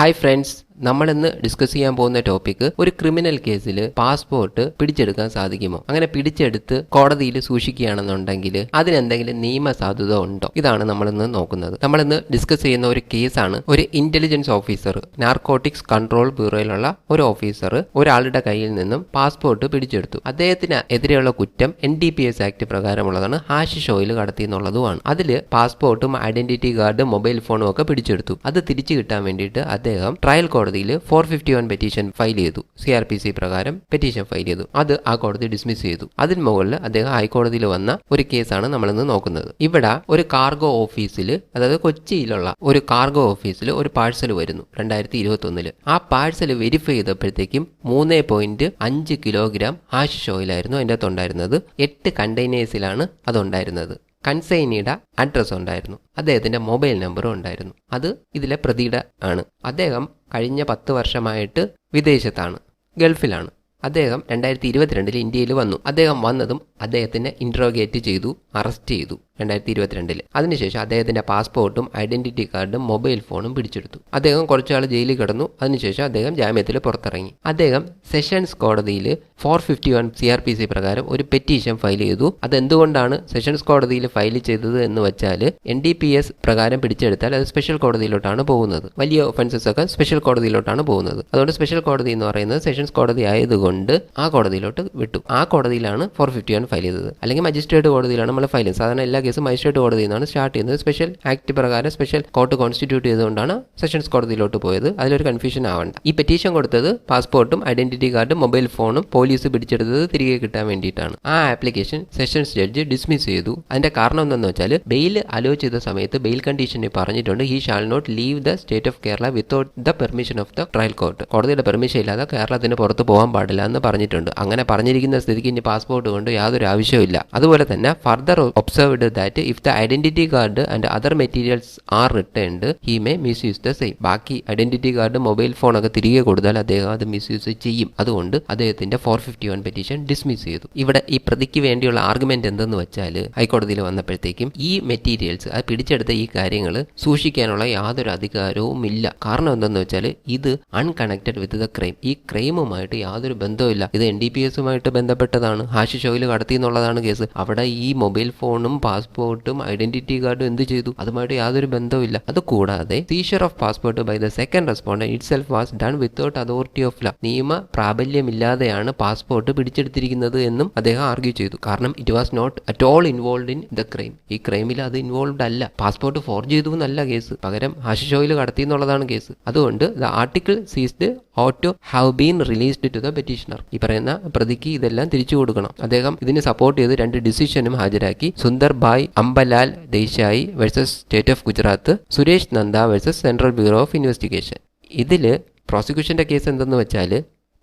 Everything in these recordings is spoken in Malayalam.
Hi friends. നമ്മൾ ഇന്ന് ഡിസ്കസ് ചെയ്യാൻ പോകുന്ന ടോപ്പിക് ഒരു ക്രിമിനൽ കേസിൽ പാസ്പോർട്ട് പിടിച്ചെടുക്കാൻ സാധിക്കുമോ? അങ്ങനെ പിടിച്ചെടുത്ത് കോടതിയിൽ സൂക്ഷിക്കുകയാണെന്നുണ്ടെങ്കിൽ അതിനെന്തെങ്കിലും നിയമസാധുത ഉണ്ടോ? ഇതാണ് നമ്മൾ ഇന്ന് നോക്കുന്നത്. നമ്മൾ ഇന്ന് ഡിസ്കസ് ചെയ്യുന്ന ഒരു കേസാണ് ഒരു ഇന്റലിജൻസ് ഓഫീസർ നാർക്കോട്ടിക്സ് കൺട്രോൾ ബ്യൂറോയിലുള്ള ഒരു ഓഫീസർ ഒരാളുടെ കയ്യിൽ നിന്നും പാസ്പോർട്ട് പിടിച്ചെടുത്തു. അദ്ദേഹത്തിന് എതിരെയുള്ള കുറ്റം N D P S act പ്രകാരമുള്ളതാണ്. Hashish oil കടത്തി എന്നുള്ളതുമാണ്. അതിൽ പാസ്പോർട്ടും ഐഡന്റിറ്റി കാർഡും മൊബൈൽ ഫോണും ഒക്കെ പിടിച്ചെടുത്തു. അത് തിരിച്ചു കിട്ടാൻ വേണ്ടിയിട്ട് അദ്ദേഹം ട്രയൽ കോടതിയിൽ four fifty one petition file ചെയ്തു. സി ആർ പി സി പ്രകാരം പെറ്റീഷൻ ഫയൽ ചെയ്തു. അത് ആ കോടതി ഡിസ്മിസ് ചെയ്തു. അതിന് മുകളിൽ അദ്ദേഹം ഹൈക്കോടതിയിൽ വന്ന ഒരു കേസാണ് നമ്മളിന്ന് നോക്കുന്നത്. ഇവിടെ ഒരു കാർഗോ ഓഫീസിൽ അതായത് കൊച്ചിയിലുള്ള ഒരു കാർഗോ ഓഫീസിൽ ഒരു പാഴ്സൽ വരുന്നു രണ്ടായിരത്തി ഇരുപത്തി ആ പാഴ്സൽ വെരിഫൈ ചെയ്തപ്പോഴത്തേക്കും മൂന്ന് പോയിന്റ് അഞ്ച് കിലോഗ്രാം ഹാഷ് ഷോയിലായിരുന്നു അതിന്റെ അകത്ത് ഉണ്ടായിരുന്നത് എട്ട് കണ്ടെയ്നേഴ്സിലാണ് അതുണ്ടായിരുന്നത്. കൺസൈനിയുടെ അഡ്രസ്സ് ഉണ്ടായിരുന്നു. അദ്ദേഹത്തിന്റെ മൊബൈൽ നമ്പറും ഉണ്ടായിരുന്നു. അത് ഇതിലെ പ്രതിയുടെ ആണ്. അദ്ദേഹം കഴിഞ്ഞ പത്ത് വർഷമായിട്ട് വിദേശത്താണ് ഗൾഫിലാണ്. അദ്ദേഹം രണ്ടായിരത്തി ഇരുപത്തിരണ്ടിൽ ഇന്ത്യയിൽ വന്നു. അദ്ദേഹം വന്നതും അദ്ദേഹത്തിനെ ഇൻട്രോഗേറ്റ് ചെയ്തു അറസ്റ്റ് ചെയ്തു. രണ്ടായിരത്തി ഇരുപത്തിരണ്ടിൽ അതിനുശേഷം അദ്ദേഹത്തിന്റെ പാസ്പോർട്ടും ഐഡന്റിറ്റി കാർഡും മൊബൈൽ ഫോണും പിടിച്ചെടുത്തു. അദ്ദേഹം കുറച്ചാൾ ജയിലിൽ കിടന്നു. അതിനുശേഷം അദ്ദേഹം ജാമ്യത്തിൽ പുറത്തിറങ്ങി. അദ്ദേഹം സെഷൻസ് കോടതിയിൽ four fifty one C R P C പ്രകാരം ഒരു പെറ്റീഷൻ ഫയൽ ചെയ്തു. അതെന്തുകൊണ്ടാണ് സെഷൻസ് കോടതിയിൽ ഫയൽ ചെയ്തത് എന്ന് വെച്ചാൽ എൻ ഡി പി എസ് പ്രകാരം പിടിച്ചെടുത്താൽ അത് സ്പെഷ്യൽ കോടതിയിലോട്ടാണ് പോകുന്നത്. വലിയ ഒഫൻസസ് ഒക്കെ സ്പെഷ്യൽ കോടതിയിലോട്ടാണ് പോകുന്നത്. അതുകൊണ്ട് സ്പെഷ്യൽ കോടതി എന്ന് പറയുന്നത് സെഷൻസ് കോടതി ആയതുകൊണ്ട് ആ കോടതിയിലോട്ട് വിട്ടു. ആ കോടതിയിലാണ് ഫോർ ഫിഫ്റ്റി വൺ ഫയൽ ചെയ്തത്. അല്ലെങ്കിൽ മജിസ്ട്രേറ്റ് കോടതിയിലാണ് നമ്മൾ ഫയൽ ചെയ്യുന്നത് സാധാരണ എല്ലാ കേസും മജിസ്ട്രേറ്റ് കോടതിയിൽ നിന്നാണ് സ്റ്റാർട്ട് ചെയ്യുന്നത്. സ്പെഷ്യൽ ആക്ട് പ്രകാരം സ്പെഷ്യൽ കോർട്ട് കോൺസ്റ്റിറ്റ്യൂട്ട് ചെയ്തുകൊണ്ടാണ് സെഷൻസ് കോടതിയിലോട്ട് പോയത്. അതിലൊരു കൺഫ്യൂഷൻ ആവണ്ട. ഈ പെറ്റീഷൻ കൊടുത്തത് പാസ്പോർട്ടും ഐഡന്റിറ്റി കാർഡും മൊബൈൽ ഫോണും പോലീസ് പിടിച്ചെടുത്തത് തിരികെ കിട്ടാൻ വേണ്ടിയിട്ടാണ്. ആ ആപ്ലിക്കേഷൻ സെഷൻസ് ജഡ്ജ് ഡിസ്മിസ് ചെയ്തു. അതിന്റെ കാരണം എന്താണെന്ന് വെച്ചാൽ ബെയിൽ അലോ ചെയ്ത സമയത്ത് ബെയിൽ കണ്ടീഷനിൽ പറഞ്ഞിട്ടുണ്ട് he shall not leave the state of Kerala without the permission of the trial court കോടതിയുടെ പെർമിഷൻ ഇല്ലാതെ കേരളത്തിന് പുറത്ത് പോകാൻ പാടില്ല എന്ന് പറഞ്ഞിട്ടുണ്ട്. അങ്ങനെ പറഞ്ഞിരിക്കുന്ന സ്ഥിതിക്ക് ഇനി പാസ്പോർട്ട് കൊണ്ട് യാതൊരു ആവശ്യമില്ല അതുപോലെ തന്നെ further observed that if the identity card and other materials are returned he may misuse the same ബാക്കി ഐഡന്റിറ്റി കാർഡ് മൊബൈൽ ഫോൺ ഒക്കെ തിരികെ കൊടുത്താൽ അദ്ദേഹം അത് മിസ് യൂസ് ചെയ്യും. അതുകൊണ്ട് അദ്ദേഹത്തിന്റെ four fifty one petition dismiss ചെയ്തു. ഇവിടെ ഈ പ്രതിക്ക് വേണ്ടിയുള്ള ആർഗ്യുമെന്റ് എന്തെന്ന് വെച്ചാൽ ഹൈക്കോടതിയിൽ വന്നപ്പോഴത്തേക്കും ഈ മെറ്റീരിയൽസ് അത് പിടിച്ചെടുത്ത ഈ കാര്യങ്ങൾ സൂക്ഷിക്കാനുള്ള യാതൊരു അധികാരവും ഇല്ല. കാരണം എന്തെന്ന് വെച്ചാൽ ഇത് അൺകണക്റ്റഡ് വിത്ത് ദ ക്രൈം ഈ ക്രൈമുമായിട്ട് യാതൊരു ബന്ധവുമില്ല. ഇത് എൻ ഡി പി എസുമായിട്ട് ബന്ധപ്പെട്ടതാണ്. ഹാഷിഷോയിൽ കടത്തി എന്നുള്ളതാണ് കേസ്. അവിടെ ഈ മൊബൈൽ ഫോണും പാസ്പോർട്ടും ഐഡന്റിറ്റി കാർഡും എന്ത് ചെയ്തു? അതുമായിട്ട് യാതൊരു ബന്ധവുമില്ല. അത് കൂടാതെ seizure of passport by the second respondent itself was done without authority of law നിയമ പ്രാബല്യമില്ലാതെയാണ് പാസ്പോർട്ട് പിടിച്ചെടുത്തിരിക്കുന്നത് എന്നും അദ്ദേഹം ആർഗ്യൂ ചെയ്തു. കാരണം it was not at all involve in the crime ഈ ക്രൈമിൽ അത് ഇൻവോൾവ് അല്ല. പാസ്പോർട്ട് ഫോർജ് ചെയ്തു എന്നല്ല കേസ്. പകരം ഹാഷിഷ് കടത്തി എന്നുള്ളതാണ് കേസ്. അതുകൊണ്ട് the article seized ought to have been released to the petitioner ഈ പറയുന്ന പ്രതിക്ക് ഇതെല്ലാം തിരിച്ചു കൊടുക്കണം. അദ്ദേഹം ഇതിന് സപ്പോർട്ട് ചെയ്ത് രണ്ട് ഡിസിഷനും ഹാജരാക്കി. Sundar Bhai Ambalal Desai versus state of Gujarat Suresh Nanda versus central bureau of investigation ഇതിൽ പ്രോസിക്യൂഷന്റെ കേസ് എന്തെന്ന് വെച്ചാൽ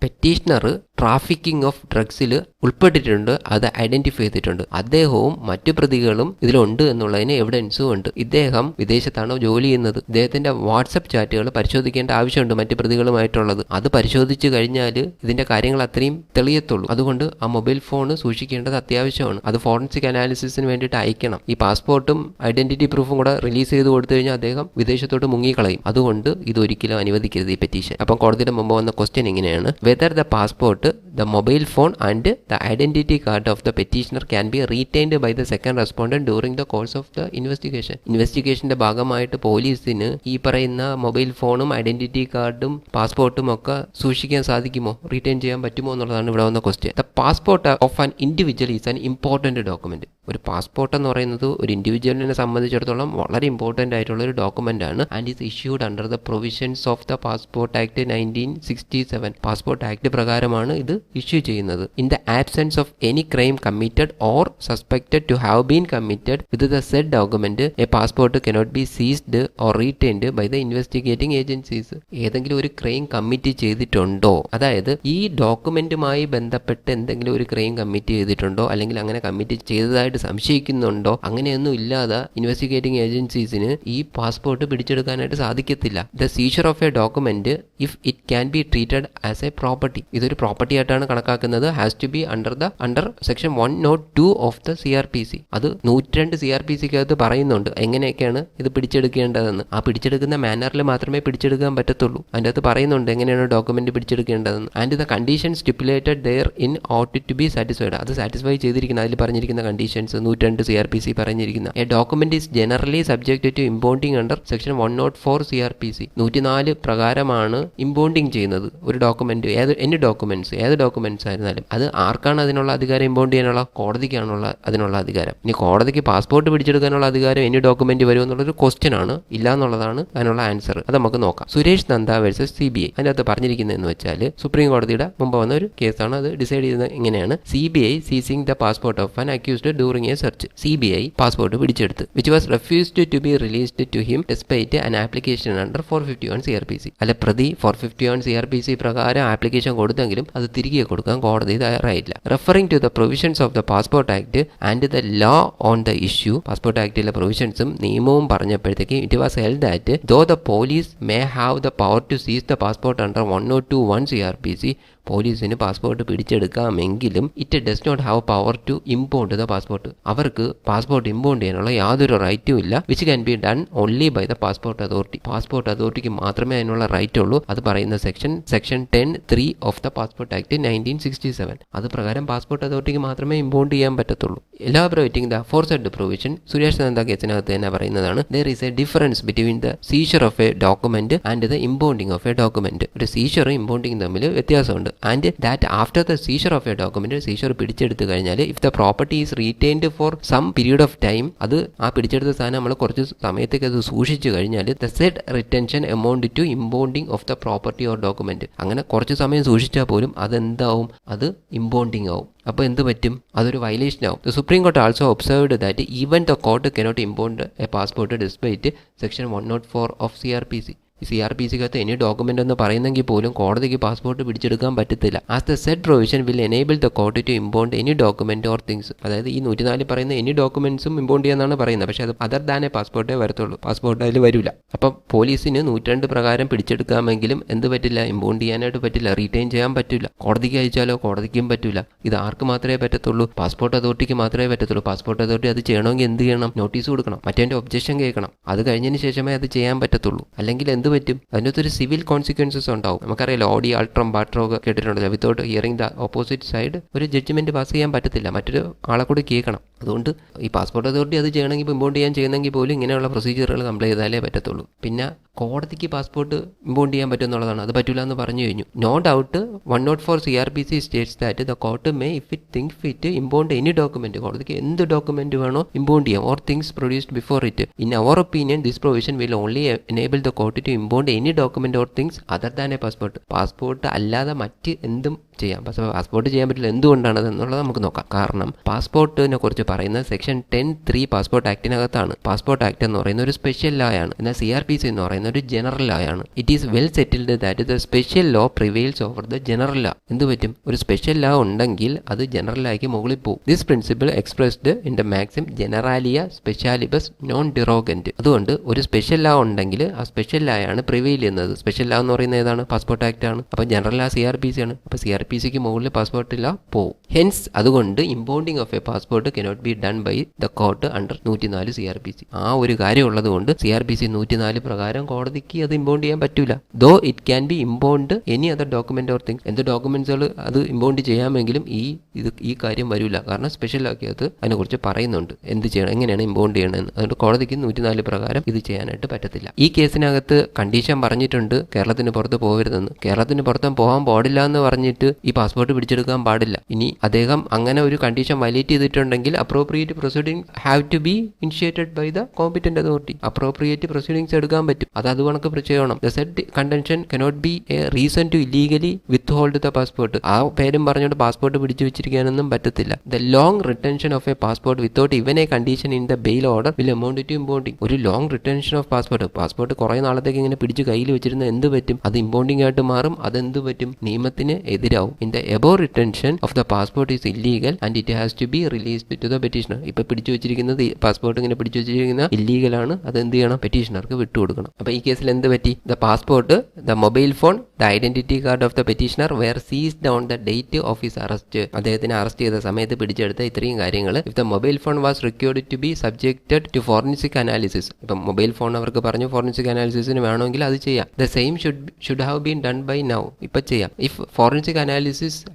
പെറ്റീഷണർ ട്രാഫിക്കിംഗ് ഓഫ് ഡ്രഗ്സിൽ ഉൾപ്പെട്ടിട്ടുണ്ട് അത് ഐഡന്റിഫൈ ചെയ്തിട്ടുണ്ട്. അദ്ദേഹവും മറ്റു പ്രതികളും ഇതിലുണ്ട് എന്നുള്ളതിന് എവിഡൻസും ഉണ്ട്. ഇദ്ദേഹം വിദേശത്താണ് ജോലി ചെയ്യുന്നത്. ഇദ്ദേഹത്തിന്റെ വാട്സപ്പ് ചാറ്റുകൾ പരിശോധിക്കേണ്ട ആവശ്യമുണ്ട് മറ്റു പ്രതികളുമായിട്ടുള്ളത്. അത് പരിശോധിച്ചു കഴിഞ്ഞാൽ ഇതിന്റെ കാര്യങ്ങൾ അത്രയും തെളിയത്തുള്ളൂ. അതുകൊണ്ട് ആ മൊബൈൽ ഫോൺ സൂക്ഷിക്കേണ്ടത് അത്യാവശ്യമാണ്. അത് ഫോറൻസിക് അനാലിസിസിന് വേണ്ടിയിട്ട് അയക്കണം. ഈ പാസ്പോർട്ടും ഐഡന്റിറ്റി പ്രൂഫും കൂടെ റിലീസ് ചെയ്ത് കൊടുത്തു കഴിഞ്ഞാൽ അദ്ദേഹം വിദേശത്തോട്ട് മുങ്ങിക്കളയും. അതുകൊണ്ട് ഇത് ഒരിക്കലും അനുവദിക്കരുത് ഈ പെറ്റീഷൻ അപ്പം കോടതിയുടെ മുമ്പ് വന്ന ക്വസ്റ്റ്യൻ ഇങ്ങനെയാണ്. Whether the passport the mobile phone and the identity card of the petitioner can be retained by the second respondent during the course of the investigation. ഇൻവെസ്റ്റിഗേഷന്റെ ഭാഗമായിട്ട് പോലീസിന് ഈ പറയുന്ന മൊബൈൽ ഫോണും ഐഡന്റിറ്റി കാർഡും പാസ്പോർട്ടും ഒക്കെ സൂക്ഷിക്കാൻ സാധിക്കുമോ? റീറ്റെയിൻ ചെയ്യാൻ പറ്റുമോ എന്നുള്ളതാണ് ഇവിടെ വന്ന question the passport of an individual is an important document ഒരു പാസ്പോർട്ട് എന്ന് പറയുന്നത് ഒരു ഇൻഡിവിജ്വലിനെ സംബന്ധിച്ചിടത്തോളം വളരെ ഇമ്പോർട്ടന്റ് ആയിട്ടുള്ള ഒരു ഡോക്യുമെന്റ് ആണ് and is issued under the provisions of the passport act nineteen sixty seven passport act പ്രകാരമാണ് ഇത് ഇഷ്യൂ ചെയ്യുന്നത്. In the absence of any crime committed or suspected to have been committed with the said document a passport cannot be seized or retained by the investigating agencies ഏതെങ്കിലും ഒരു ക്രൈം കമ്മിറ്റ് ചെയ്തിട്ടുണ്ടോ? അതായത് ഈ ഡോക്യുമെന്റുമായി ബന്ധപ്പെട്ട് എന്തെങ്കിലും ഒരു ക്രൈം കമ്മിറ്റ് ചെയ്തിട്ടുണ്ടോ? അല്ലെങ്കിൽ അങ്ങനെ കമ്മിറ്റ് ചെയ്തതായിട്ട് സംശയിക്കുന്നുണ്ടോ? അങ്ങനെയൊന്നും ഇല്ലാതെ ഇൻവെസ്റ്റിഗേറ്റിംഗ് ഏജൻസീസിന് ഈ പാസ്പോർട്ട് പിടിച്ചെടുക്കാനായിട്ട് സാധിക്കത്തില്ല. The seizure of a document if it can be treated as a property ഇതൊരു പ്രോപ്പർട്ടി പാർട്ടിയായിട്ടാണ് കണക്കാക്കുന്നത്. Has to be under the under section one not two of the C R P C അത് നൂറ്റിരണ്ട് സി ആർ പി സിക്കകത്ത് പറയുന്നുണ്ട്. എങ്ങനെയൊക്കെയാണ് ഇത് പിടിച്ചെടുക്കേണ്ടതെന്ന്. ആ പിടിച്ചെടുക്കുന്ന മാനറിൽ മാത്രമേ പിടിച്ചെടുക്കാൻ പറ്റത്തുള്ളൂ. അതിന്റെ അകത്ത് പറയുന്നുണ്ട് എങ്ങനെയാണ് document പിടിച്ചെടുക്കേണ്ടതെന്ന്. And the condition stipulated therein ought to be satisfied അത് സാറ്റിസ്ഫൈ ചെയ്തിരിക്കുന്ന അതിൽ പറഞ്ഞിരിക്കുന്ന കണ്ടീഷൻസ് നൂറ്റിരണ്ട് സി ആർ പി സി പറഞ്ഞിരിക്കുന്ന. A document is generally subject to impounding under section one nought four C R P C നൂറ്റിനാല് പ്രകാരമാണ് ഇമ്പോണ്ടിങ് ചെയ്യുന്നത്. ഒരു ഡോക്യുമെന്റ് ഏത് എനി ഡോക്യുമെന്റ്സ് ഏത് ഡോക്യുമെന്റ്സ് ആയിരുന്നാലും അത് ആർക്കാണ് അതിനുള്ള അധികാരം ഇമ്പോണ്ട് ചെയ്യാനുള്ള? കോടതിക്കാണുള്ള അതിനുള്ള അധികാരം. ഇനി കോടതിക്ക് പാസ്പോർട്ട് പിടിച്ചെടുക്കാനുള്ള അധികാരം ഇനി ഡോക്യുമെന്റ് വരും എന്നുള്ളൊരു ക്വസ്റ്റ്യൻ ആണ്. ഇല്ല എന്നുള്ളതാണ് അതിനുള്ള ആൻസർ അത് നമുക്ക് നോക്കാം. Suresh Nanda versus C B I അതിനകത്ത് പറഞ്ഞിരിക്കുന്നതെന്ന് വെച്ചാൽ സുപ്രീം കോടതിയുടെ മുമ്പ് വന്ന ഒരു കേസാണ്. അത് ഡിസൈഡ് ചെയ്യുന്നത് ഇങ്ങനെയാണ്. C B I seizing the passport of an accused during a search C B I passport പിടിച്ചെടുത്ത്. Which was refused to be released to him despite an application under four fifty one C R P C അല്ല പ്രതി four fifty one C R P C പ്രകാരം ആപ്ലിക്കേഷൻ കൊടുത്തെങ്കിലും അത് തിരികെ കൊടുക്കാൻ കോടതി തയ്യാറായില്ല. Referring to the provisions of the passport act and the law on the issue passport ആക്ടിലെ പ്രൊവിഷൻസും നിയമവും പറഞ്ഞപ്പോഴത്തേക്ക് it was held that though the police may have the power to seize the passport under one nought two one C R P C പോലീസിന് passport പിടിച്ചെടുക്കാമെങ്കിലും it does not have power to impound the passport അവർക്ക് പാസ്പോർട്ട് ഇമ്പോണ്ട് ചെയ്യാനുള്ള യാതൊരു റൈറ്റും ഇല്ല which can be done only by the passport authority passport അതോറിറ്റിക്ക് മാത്രമേ അതിനുള്ള റൈറ്റ് ഉള്ളൂ. അത് പറയുന്ന section section ten three of the passport act nineteen sixty seven അത് പ്രകാരം പാസ്പോർട്ട് അതോറിറ്റിക്ക് മാത്രമേ ഇമ്പോണ്ട് ചെയ്യാൻ പറ്റത്തുള്ളൂ. Elaborating the foresaid provision Suresh Nanda കേസിനകത്ത് തന്നെ പറയുന്നതാണ്. There is a difference between the seizure of a document and the impounding of a document ഒരു സീഷറും ഇമ്പോണ്ടിങ് തമ്മിൽ വ്യത്യാസമുണ്ട്. And that after the seizure of a document seizure പിടിച്ചെടുത്തു കഴിഞ്ഞാൽ if the property is retained for some period of time അത് ആ പിടിച്ചെടുത്ത സാധനം നമ്മൾ കുറച്ച് സമയത്തേക്ക് അത് സൂക്ഷിച്ചു കഴിഞ്ഞാൽ the said retention amount to impounding of the property or document അങ്ങനെ കുറച്ച് സമയം സൂക്ഷിച്ചാൽ പോലും അതെന്താവും? അത് ഇമ്പോണ്ടിങ് ആവും. അപ്പോൾ എന്ത് പറ്റും? അതൊരു വയലേഷൻ ആവും. The supreme court also observed that even the court cannot impound a passport despite section one nought four of C R P C C R P സിക്കകത്ത് any document എന്ന് പറയുന്നെങ്കിൽ പോലും കോടതിക്ക് പാസ്പോർട്ട് പിടിച്ചെടുക്കാൻ പറ്റത്തില്ല. As the said provision will enable the court to impound any document or things അതായത് ഈ നൂറ്റിനാല് പറയുന്ന എനി ഡോക്യുമെന്റ്സും ഇമ്പോണ്ട് ചെയ്യാന്നാണ് പറയുന്നത്. പക്ഷേ അത് അതർ ദാനേ പാസ്പോർട്ടേ വരത്തുള്ളൂ. പാസ്പോർട്ട് അതിൽ വരില്ല അപ്പം പോലീസിന് നൂറ്റിരണ്ട് പ്രകാരം പിടിച്ചെടുക്കാമെങ്കിലും എന്ത് പറ്റില്ല? ഇമ്പോണ്ട് ചെയ്യാനായിട്ട് പറ്റില്ല. റീറ്റെയിൻ ചെയ്യാൻ പറ്റില്ല. കോടതിക്ക് അയച്ചാലോ? കോടതിക്കും പറ്റില്ല ഇത് ആർക്ക് മാത്രമേ പറ്റത്തുള്ളൂ? പാസ്പോർട്ട് അതോറിറ്റിക്ക് മാത്രമേ പറ്റത്തുള്ളൂ. പാസ്പോർട്ട് അതോറിറ്റി അത് ചെയ്യണമെങ്കിൽ എന്ത് ചെയ്യണം? നോട്ടീസ് കൊടുക്കണം. മറ്റേ ഒബ്ജക്ഷൻ കേൾക്കണം. അത് കഴിഞ്ഞതിന് ശേഷമേ അത് ചെയ്യാൻ പറ്റത്തുള്ളൂ. അല്ലെങ്കിൽ എന്ത് പറ്റും? അതിനകത്തൊരു സിവിൽ കോൺസിക്വൻസസ് ഉണ്ടാവും. നമുക്കറിയാലോ ഓഡി അൾട്രം ബാട്രോ ഒക്കെ കേട്ടിട്ടുണ്ടല്ലോ without hearing the opposite side ഒരു ജഡ്ജ്മെന്റ് പാസ് ചെയ്യാൻ പറ്റത്തില്ല. മറ്റൊരു ആളെ കൂടി കേൾക്കണം. അതുകൊണ്ട് ഈ പാസ്പോർട്ട് അതോറിറ്റി അത് ചെയ്യണമെങ്കിൽ ഇമ്പോണ്ട് ചെയ്യാൻ ചെയ്യുന്നെങ്കിൽ പോലും ഇങ്ങനെയുള്ള പ്രൊസീജിയറുകൾ കംപ്ലൈ ചെയ്താലേ പറ്റത്തുള്ളൂ. പിന്നെ കോടതിക്ക് പാസ്പോർട്ട് ഇമ്പോണ്ട് ചെയ്യാൻ പറ്റും എന്നുള്ളതാണ് അത് പറ്റില്ല എന്ന് പറഞ്ഞു കഴിഞ്ഞു. No doubt one nought four C R P C states that the court may if it think fit impound any document കോടതിക്ക് എന്ത് ഡോക്യുമെന്റ് വേണോ ഇമ്പോണ്ട് ചെയ്യാം. Or things produced before it in our opinion this provision will only enable the court to impound any document or things other than a passport passport അല്ലാതെ മറ്റ് എന്തും ചെയ്യാം. പക്ഷേ പാസ്പോർട്ട് ചെയ്യാൻ പറ്റില്ല. എന്തുകൊണ്ടാണ് എന്നുള്ളത് നമുക്ക് നോക്കാം. കാരണം പാസ്പോർട്ടിനെ കുറിച്ച് പറയുന്നത് സെക്ഷൻ ടെൻ ത്രീ പാസ്പോർട്ട് ആക്ടിനകത്താണ് പാസ്പോർട്ട് ആക്ട് എന്ന് പറയുന്ന ഒരു സ്പെഷ്യൽ ലോ ആണ് എന്നാൽ സി ആർ പി സി എന്ന് പറയുന്ന ഒരു ജനറൽ ലോ ആണ് it is well settled that the special law prevails over the general law എന്ത് പറ്റും? ഒരു സ്പെഷ്യൽ ലോ ഉണ്ടെങ്കിൽ അത് ജനറൽ ലോയ്ക്ക് മുകളിൽ പോകും. This principle expressed in the maxim generalia specialibus non derogant അതുകൊണ്ട് ഒരു സ്പെഷ്യൽ ലോ ഉണ്ടെങ്കിൽ ആ സ്പെഷ്യൽ ലോ ആണ് പ്രിവെയിൽ ചെയ്യുന്നത്. സ്പെഷ്യൽ ലോ എന്ന് പറയുന്നത് ഏതാണ്? പാസ്പോർട്ട് ആക്ട് ആണ്. അപ്പോൾ general law C R P C ആണ്. അപ്പോൾ സി ആർ പി സിക്ക് മുകളിൽ പാസ്പോർട്ട് ഇല്ല പോവും. ഹെൻസ് അതുകൊണ്ട് impounding of a passport cannot be done by the court under നൂറ്റിനാല് സി ആർ പി സി ആ ഒരു കാര്യം ഉള്ളത് കൊണ്ട് സി ആർ പി സി നൂറ്റിനാല് പ്രകാരം കോടതിക്ക് അത് ഇമ്പോണ്ട് ചെയ്യാൻ പറ്റൂല. Though it can be impound any other document or thing എന്ത് ഡോക്യുമെന്റ്സുകൾ അത് ഇമ്പോണ്ട് ചെയ്യാമെങ്കിലും ഈ ഇത് ഈ കാര്യം വരില്ല കാരണം സ്പെഷ്യൽ ആക്കിയത് അതിനെക്കുറിച്ച് പറയുന്നുണ്ട്. എന്ത് ചെയ്യണം എങ്ങനെയാണ് ഇമ്പോണ്ട് ചെയ്യണമെന്ന് അതുകൊണ്ട് കോടതിക്ക് നൂറ്റിനാല് പ്രകാരം ഇത് ചെയ്യാനായിട്ട് പറ്റത്തില്ല. ഈ കേസിനകത്ത് കണ്ടീഷൻ പറഞ്ഞിട്ടുണ്ട് കേരളത്തിന് പുറത്ത് പോകരുതെന്ന്. കേരളത്തിന് പുറത്തും പോകാൻ പാടില്ല എന്ന് പറഞ്ഞിട്ട് ഈ പാസ്പോർട്ട് പിടിച്ചെടുക്കാൻ പാടില്ല. ഇനി അദ്ദേഹം അങ്ങനെ ഒരു കണ്ടീഷൻ വയലേറ്റ് ചെയ്തിട്ടുണ്ടെങ്കിൽ appropriate proceeding have to be initiated by the competent authority appropriate proceedings എടുക്കാൻ പറ്റും. അത് അത് കണക്ക് ചെയ്യണം the said contention cannot be a reason to illegally withhold the passport ആ പേരും പറഞ്ഞുകൊണ്ട് പാസ്പോർട്ട് പിടിച്ചു വെച്ചിരിക്കാനൊന്നും പറ്റത്തില്ല. The long retention of a passport without even a condition in the bail order will amount to impounding ഒരു long retention of passport passport കുറേ നാളത്തേക്ക് ഇങ്ങനെ പിടിച്ച് കയ്യിൽ വെച്ചിരുന്ന എന്ത് പറ്റും? അത് ഇമ്പോണ്ടിങ് ആയിട്ട് മാറും. അതെന്ത് പറ്റും? നിയമത്തിന് എതിരാവും. In the above retention of the passport is illegal and it has to be released to the petitioner. ഇപ്പൊ പിടിച്ചു വെച്ചിരിക്കുന്നത് പാസ്പോർട്ട് ഇങ്ങനെ പിടിച്ചു വെച്ചിരിക്കുന്ന ഇല്ലീഗൽ ആണ്. അത് എന്ത് ചെയ്യണം? പെറ്റീഷണർക്ക് വിട്ടുകൊടുക്കണം അപ്പൊ ഈ കേസിൽ എന്ത് പറ്റി? The passport the mobile phone the identity card of the petitioner were seized on the date of his arrest അദ്ദേഹത്തിനെ അറസ്റ്റ് ചെയ്ത സമയത്ത് പിടിച്ചെടുത്ത ഇത്രയും കാര്യങ്ങൾ. If the mobile phone was required to be subjected to forensic analysis ഇപ്പം മൊബൈൽ ഫോൺ അവർക്ക് പറഞ്ഞു ഫോറൻസിക് അനാലിസിസിന് വേണമെങ്കിൽ അത് ചെയ്യാം. The same should should have been done by now ഇപ്പം ചെയ്യാം. If forensic analysis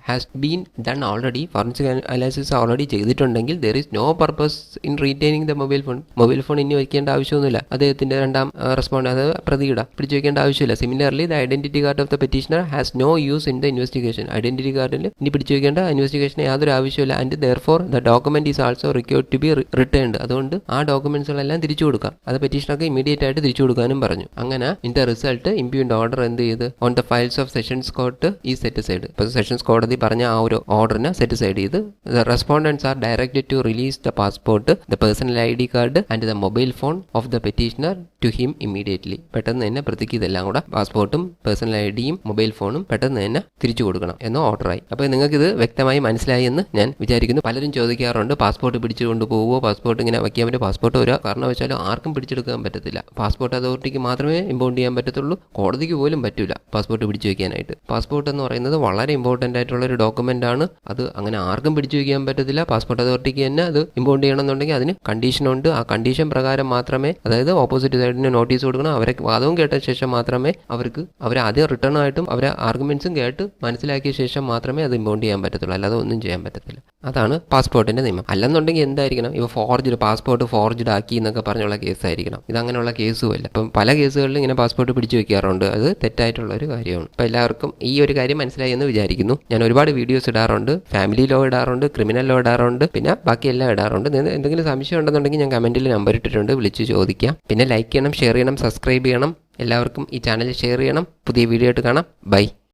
has been done already forensic analysis already ചെയ്തിട്ടുണ്ടെങ്കിൽ there is no purpose in retaining the mobile phone mobile phone ഇനി വയ്ക്കേണ്ട ആവശ്യമൊന്നുമില്ല. അദ്ദേഹത്തിന്റെ രണ്ടാം റെസ്പോണ്ട് അത് പ്രതിയുടെ പിടിച്ചു വയ്ക്കേണ്ട ആവശ്യമില്ല. Similarly the identity card of the petitioner has no use in the investigation identity കാർഡിൽ ഇനി പിടിച്ചു വയ്ക്കേണ്ട ഇൻവെസ്റ്റിഗേഷന് യാതൊരു ആവശ്യമില്ല and therefore the document is also required to be returned അതുകൊണ്ട് ആ ഡോക്യുമെന്റ്സുകളെല്ലാം തിരിച്ചു കൊടുക്കാം. അത് പെറ്റീഷണർക്ക് ഇമീഡിയറ്റ് ആയിട്ട് തിരിച്ചു കൊടുക്കാനും പറഞ്ഞു. അങ്ങനെ ദ റിസൾട്ട് ഇംപ്യൂണ്ട് ഓർഡർ എന്ത് ചെയ്ത്? On the files of sessions court ഈ സെറ്റ് സൈഡ് സെഷൻസ് കോടതി പറഞ്ഞ ആ ഒരു ഓർഡറിനെ സെറ്റ് സൈഡ് ചെയ്ത് the respondents are directed to release the passport the personal I D card and the mobile phone of the petitioner to him immediately പെട്ടെന്ന് തന്നെ പ്രതിക്ക് ഇതെല്ലാം കൂടെ പാസ്പോർട്ടും പേഴ്സണൽ ഐ ഡിയും മൊബൈൽ ഫോണും പെട്ടെന്ന് തന്നെ തിരിച്ചു കൊടുക്കണം എന്ന ഓർഡറായി അപ്പോൾ നിങ്ങൾക്ക് ഇത് വ്യക്തമായി മനസ്സിലായി എന്ന് ഞാൻ വിചാരിക്കുന്നു. പലരും ചോദിക്കാറുണ്ട് പാസ്പോർട്ട് പിടിച്ചു കൊണ്ടുപോകുമോ പാസ്പോർട്ട് ഇങ്ങനെ വയ്ക്കാൻ പറ്റും പാസ്പോർട്ട് ഒരു കാരണവശാലും ആർക്കും പിടിച്ചെടുക്കാൻ പറ്റത്തില്ല. പാസ്പോർട്ട് അതോറിറ്റിക്ക് മാത്രമേ ഇമ്പോണ്ട് ചെയ്യാൻ പറ്റത്തുള്ളൂ. കോടതിക്ക് പോലും പറ്റില്ല പാസ്പോർട്ട് പിടിച്ചു വയ്ക്കാനായിട്ട്. പാസ്പോർട്ട് എന്ന് പറയുന്നത് വളരെ ഇമ്പോർട്ടന്റ് ആയിട്ടുള്ള ഒരു ഡോക്യുമെന്റ് ആണ്. അത് അങ്ങനെ ആർക്കും പിടിച്ചു വയ്ക്കാൻ പറ്റത്തില്ല. പാസ്പോർട്ട് അതോറിറ്റിക്ക് തന്നെ അത് ഇമ്പോർട്ട് ചെയ്യണമെന്നുണ്ടെങ്കിൽ അതിന് കണ്ടീഷനുണ്ട് ആ കണ്ടീഷൻ പ്രകാരം മാത്രമേ അതായത് ഓപ്പോസിറ്റ് സൈഡിന് നോട്ടീസ് കൊടുക്കണം. അവരെ വാദവും കേട്ട ശേഷം മാത്രമേ അവർക്ക് അവർ ആദ്യം റിട്ടേൺ ആയിട്ടും അവരെ ആർഗ്യുമെന്റ്സും കേട്ട് മനസ്സിലാക്കിയ ശേഷം മാത്രമേ അത് ഇമ്പോണ്ട് ചെയ്യാൻ പറ്റത്തുള്ളൂ. അല്ലാതെ ഒന്നും ചെയ്യാൻ പറ്റത്തില്ല. അതാണ് പാസ്പോർട്ടിന്റെ നിയമം. അല്ലെന്നുണ്ടെങ്കിൽ എന്തായിരിക്കണം? ഇപ്പോൾ ഫോർജ്ഡ് പാസ്പോർട്ട് ഫോർജ്ഡ് ആക്കി എന്നൊക്കെ പറഞ്ഞുള്ള കേസായിരിക്കണം. ഇത് അങ്ങനെയുള്ള കേസുമല്ല. അപ്പം പല കേസുകളിലും ഇങ്ങനെ പാസ്പോർട്ട് പിടിച്ചു വെക്കാറുണ്ട് അത് തെറ്റായിട്ടുള്ള ഒരു കാര്യമാണ്. അപ്പോൾ എല്ലാവർക്കും ഈ ഒരു കാര്യം മനസ്സിലായി എന്ന് വിചാരിക്കുന്നു. ഞാൻ ഒരുപാട് വീഡിയോസ് ഇടാറുണ്ട് ഫാമിലി ലോ ഇടാറുണ്ട് ക്രിമിനൽ ലോ ഇടാറുണ്ട് പിന്നെ ബാക്കി എല്ലാം ഇടാറുണ്ട് എന്തെങ്കിലും സംശയം ഉണ്ടെന്നുണ്ടെങ്കിൽ ഞാൻ കമന്റിൽ നമ്പർ ഇട്ടിട്ടുണ്ട് വിളിച്ച് ചോദിക്കാം. പിന്നെ ലൈക്ക് ചെയ്യണം ഷെയർ ചെയ്യണം സബ്സ്ക്രൈബ് ചെയ്യണം. എല്ലാവർക്കും ഈ ചാനൽ ഷെയർ ചെയ്യണം. പുതിയ വീഡിയോ ആയിട്ട് കാണാം. ബൈ